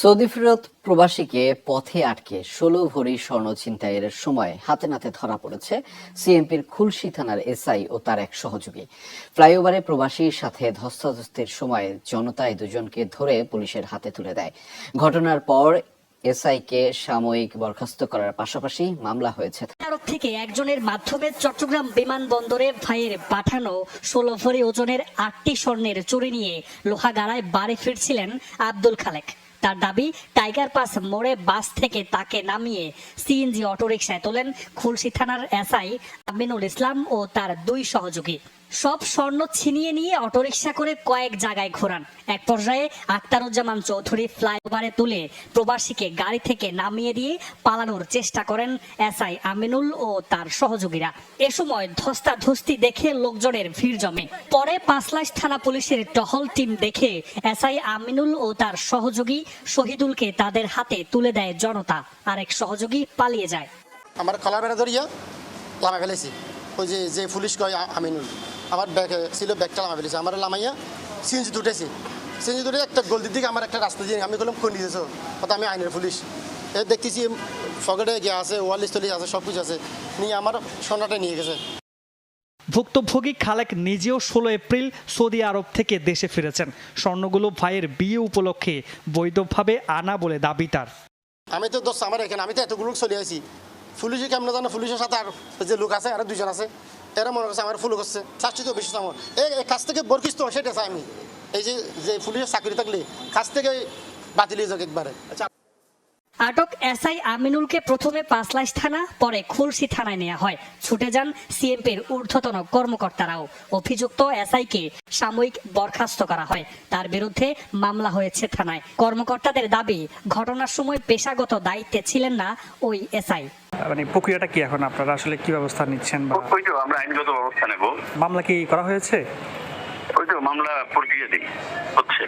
Saudi ফেরত প্রবাসীকে পথে আটকে ষোলো ভরি স্বর্ণ ছিনতাইয়ের সময় হাতে নাতে ধরা পড়েছে সিএমপির খুলশি থানার এসআই ও তার এক সহযোগী। ফ্লাইওভারে প্রবাসীর সাথে ধস্তাধস্তির সময় জনতা দুজনকে ধরে পুলিশের হাতে তুলে দেয়। ঘটনার পর এসআইকে সাময়িক বরখাস্ত করার পাশাপাশি মামলা হয়েছে। আরব থেকে একজনের মাধ্যমে চট্টগ্রাম বিমানবন্দরে ভাইয়ের পাঠানো ষোলো ভরি ওজনের আটটি স্বর্ণের চুরি নিয়ে লোহাগাড়ায় বাড়ি ফিরছিলেন আব্দুল খালেক। তার দাবি টাইগার পাস মোড়ে বাস থেকে তাকে নামিয়ে সিএনজি অটোরিকশায় তোলেন খুলশি থানার এসআই আমিনুল ইসলাম ও তার দুই সহযোগী। সব স্বর্ণ ছিনিয়ে নিয়ে অটোরিকশা করে কয়েক জায়গায় ঘোরান। এক পর্যায়ে আক্তারুজ্জামান চৌধুরী ফ্লাইওভারে তুলে প্রবাসীকে গাড়ি থেকে নামিয়ে দিয়ে পালানোর চেষ্টা করেন এসআই আমিনুল ও তার সহযোগীরা। এ সময় ধস্তাধস্তি দেখে লোকজনের ভিড় জমে। পরে পাঁচলাইশ থানা পুলিশের টহল টিম দেখে এসআই আমিনুল ও তার সহযোগী শহীদুলকে তাদের হাতে তুলে দেয় জনতা। আর এক সহযোগী পালিয়ে যায়। আমার কলা বেড়া ধরিয়া লামা ফেলেছি ওই যে যে পুলিশ কয় আমিনুল আমার ব্যাগ, ছিল ব্যাগটা লামা ফেলেছে আমার লামাইয়া সিএনজি দুটেছি সিএনজি দুটে একটা গলদির দিকে আমার একটা রাস্তা দিয়ে আমি বললাম কোন দিয়েছ কথা আমি আইনের পুলিশ। এ দেখতেছি পকেটে গিয়ে আছে ওয়ালিশ তলিশ আছে সব কিছু আছে। নিয়ে আমার সোনাটা নিয়ে গেছে। ভুক্তভোগী খালেক নিজেও ষোলো এপ্রিল সৌদি আরব থেকে দেশে ফিরেছেন। স্বর্ণগুলো ভাইয়ের বিয়ে উপলক্ষে বৈধভাবে আনা বলে দাবি তার। আমি তো দোষ আমার এখানে, আমি তো এতগুলো চলে আসি পুলিশে কেমন জানো, পুলিশের সাথে আর যে লোক আছে আর দুজন আছে। এরা মনে করছে আমার ফুল করছে। চাচ্ছি তো বেশি আমার এই কাছ থেকে বরকিস্ত সেটা আমি। এই যে যে পুলিশের চাকরি থাকলে, কাছ থেকে বাতিল যাক একবারে। আচ্ছা আটক এসআই আমিনুলকে প্রথমে পাঁচলাইশ থানা পরে খুলশি থানায় নেওয়া হয়। ছুটে যান সিএমপির ঊর্ধ্বতন কর্মকর্তারাও। অভিযুক্ত এসআইকে সাময়িক বরখাস্ত করা হয়। তার বিরুদ্ধে মামলা হয়েছে থানায়। কর্মকর্তাদের দাবি ঘটনার সময় পেশাগত দায়িত্বে ছিলেন না ওই এসআই। মানে প্রক্রিয়াটা কি এখন আপনারা? আসলে কি ব্যবস্থা নিচ্ছেন বা আমরা আইনগত ব্যবস্থা নেব। মামলা কি করা হয়েছে? ওই তো মামলা প্রক্রিয়া দিই হচ্ছে।